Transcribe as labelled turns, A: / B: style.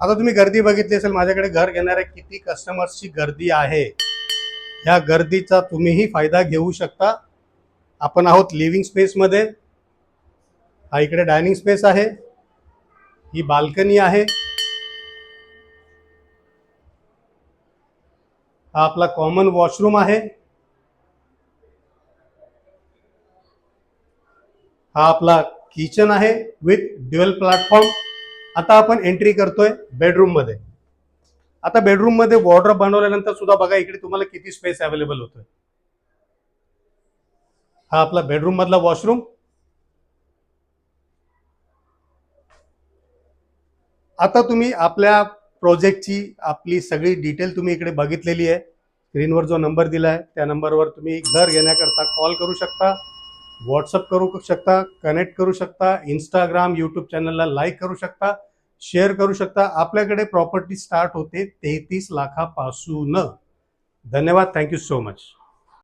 A: आता तुम्ही गर्दी बघितली असेल माझ्याकडे घर घेणाऱ्या किती कस्टमर्सची गर्दी आहे. ह्या गर्दीचा तुम्हीही फायदा घेऊ शकता. आपण आहोत लिव्हिंग स्पेसमध्ये हा इकडे डायनिंग स्पेस आहे. ही बाल्कनी आहे. हा आपला कॉमन वॉशरूम आहे. हा आपला किचन आहे विथ ड्युअल प्लॅटफॉर्म आता आपण एंट्री करतोय बेडरूममध्ये. आता बेडरूममध्ये वॉर्डर बनवल्यानंतर सुद्धा बघा इकडे तुम्हाला किती स्पेस अवेलेबल होतोय. हा आपला बेडरूम मधला वॉशरूम आता तुम्ही आपल्या प्रोजेक्टची आपली सगळी डिटेल तुम्ही इकडे बघितलेली आहे. स्क्रीनवर जो नंबर दिला आहे त्या नंबरवर तुम्ही घर घेण्याकरता कॉल करू शकता. व्हॉट्सअप करू शकता कनेक्ट करू शकता इंस्टाग्राम यूट्यूब चॅनलला लाईक करू शकता शेअर करू शकता. आपल्याकडे प्रॉपर्टी स्टार्ट होते तेहतीस लाखापासून. धन्यवाद. Thank you so much